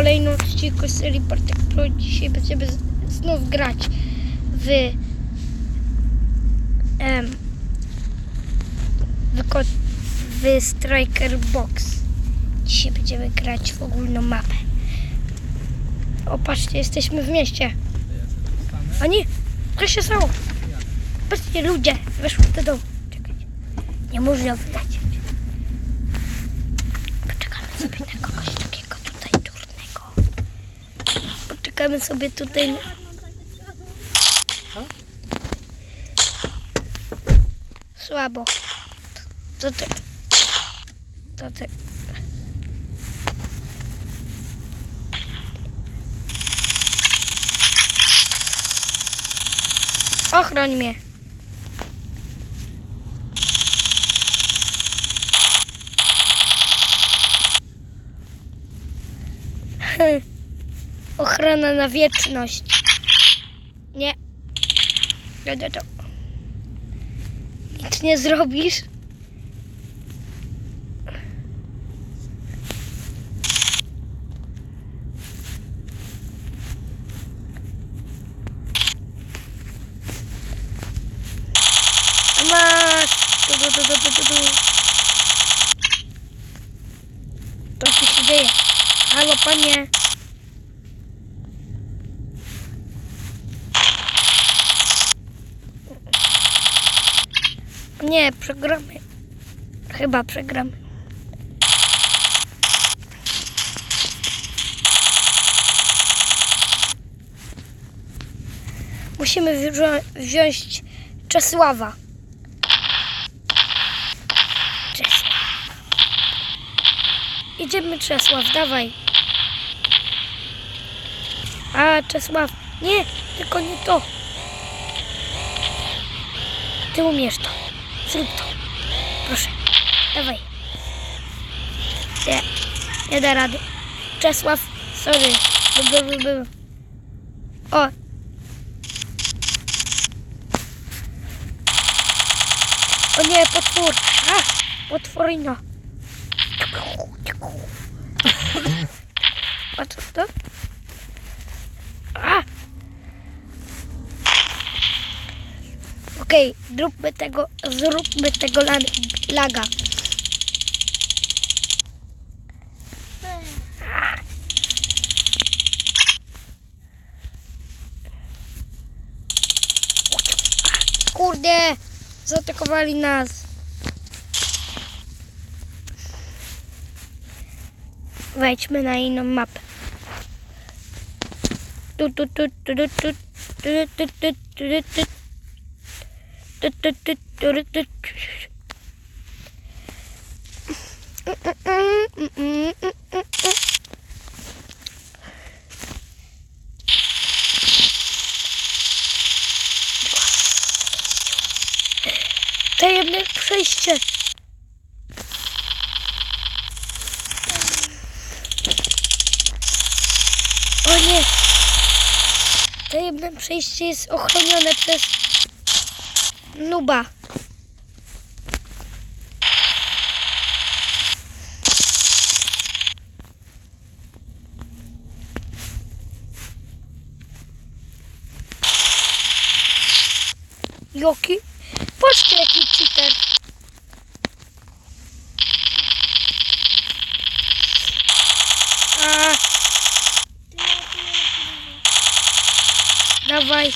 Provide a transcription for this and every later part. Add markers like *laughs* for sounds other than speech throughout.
kolejnym odcinku serii Bartek Pro. Dzisiaj będziemy znów grać w em, w, w Striker Box. Dzisiaj będziemy grać w ogólną mapę. O, patrzcie, jesteśmy w mieście. Oni, co się stało? Patrzcie, ludzie, weszły do domu. Czekajcie, nie można wylecieć. Poczekamy sobie na kogoś Poczekamy sobie tutaj. Słabo. Co ty? Ty? Ochroń mnie. ochrona na wieczność. Nie. Do, do, do. Nic nie zrobisz. Masz! Du, du, du, du. To się dzieje. Halo, panie. Nie, przegramy. Chyba przegramy. Musimy wzią- wziąć Czesława. Czesław. Idziemy Czesław, dawaj. A, Czesław. Nie, tylko nie to. Ty umiesz to. Zrób to. Proszę. Dawaj. Nie. Nie da rady. Czesław, sorry. By, by, by. O. O nie, potwór. A, potworina. A co *laughs* to? A! Okej, zróbmy tego, zróbmy tego la- laga. Kurde, zaatakowali nas. Wejdźmy na inną mapę. Tu, tu, tu, tu, tu, tu, tu, tu, tu, tu, tu, tu. Tu, tu, tu, tu, tu, tu. Tajemne przejście. O nie. Tajemne przejście jest ochronione przez no bar. E que posso ter aqui cheater. Ah. Давай.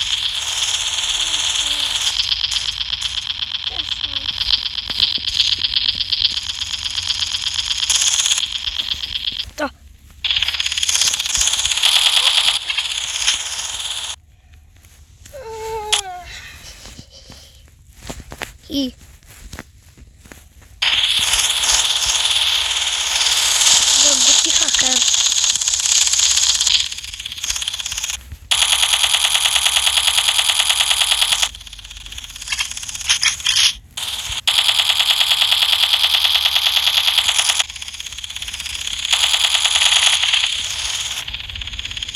que hacker.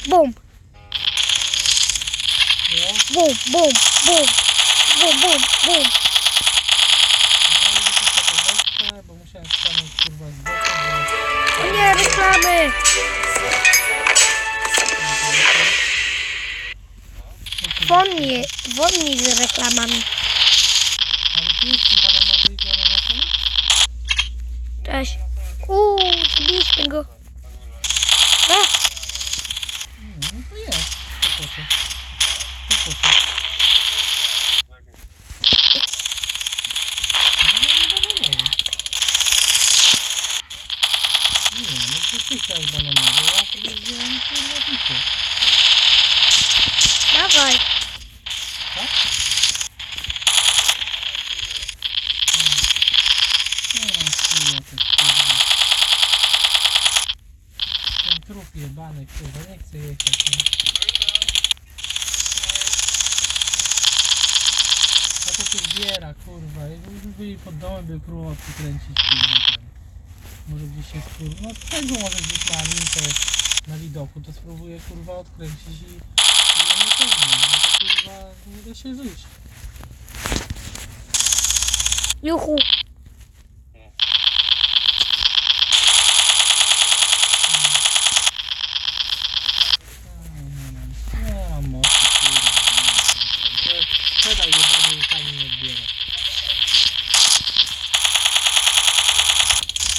Bom. Bom, bom, bom. Bom, bom, bom. vou me vou me reklamami. Cześć. Uuu, zbiliśmy go. Trup jebany kurwa, nie chcę jechać. Nie? A to się zbiera kurwa, jakbyśmy byli pod domem by próbował przykręcić kurwa. Może gdzieś jest kurwa, no tego może gdzieś na minkę na widoku, to spróbuję kurwa odkręcić i, i ja nie powiem, bo to kurwa nie da się żyć. Juchu. Nie mam, nie mam mocy, kurwa. nie mam mocy. To Pedał jebany ruchami nie odbiera.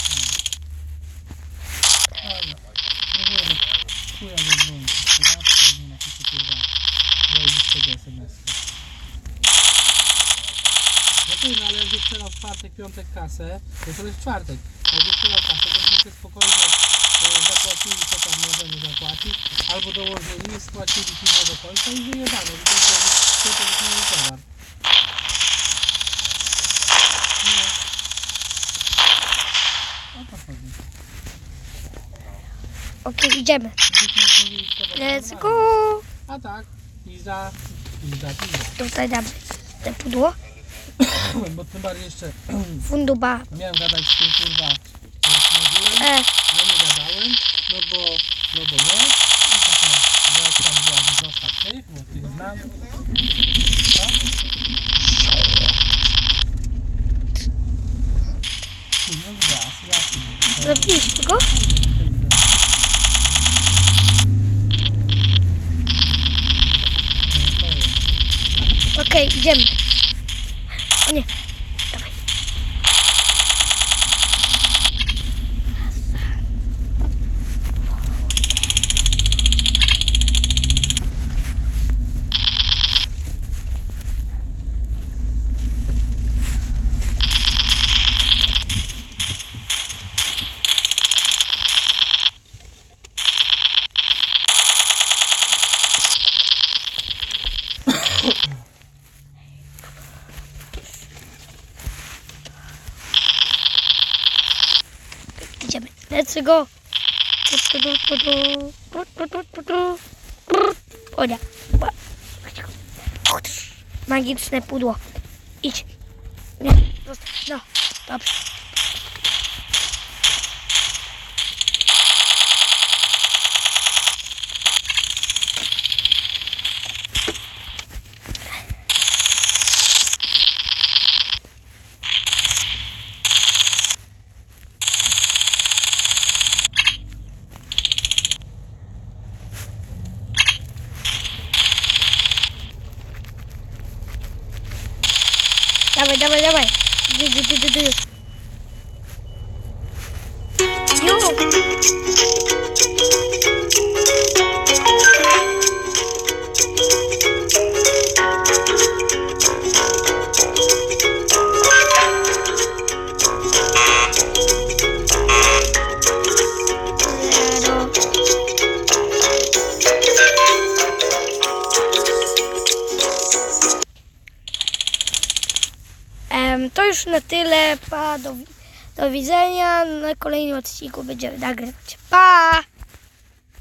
Hmm. Dobra, nie wiem, chuja zadzwonić jeszcze raz i nie napiszę kurwa zajebistego SMS-a. No kurwa, ale jak sprzedał w czwartek, piątek kasę, to to jest czwartek. Jak sprzedał kasę, to będziecie spokojnie e, zapłacili, co tam możemy zapłacić, albo dołożyli, spłacili piwo do końca i wyjebane, bo to jest mieli towar. Nie. O to chodzi. Okej, idziemy. Let's go. A tak, pizza, pizza, pizza. Tutaj damy te pudło. Bo tym bardziej jeszcze *clears throat* Funduba. miałem gadać z tym kurwa Smogurem. E, ale nie gadałem, no bo, no bo nie. I taka rzecz była, że zostaw tych, bo tych znam. Co? No gaz, jasny. zrobiliśmy go? Okej, idziemy. O nie. Dawaj. Let's go. O nie. Magiczne pudło. Idź. Nie. No, dobrze. Dawaj, dawaj, dawaj. Du, du, du, już na tyle. Pa, do, do widzenia. Na kolejnym odcinku będziemy nagrywać. Pa!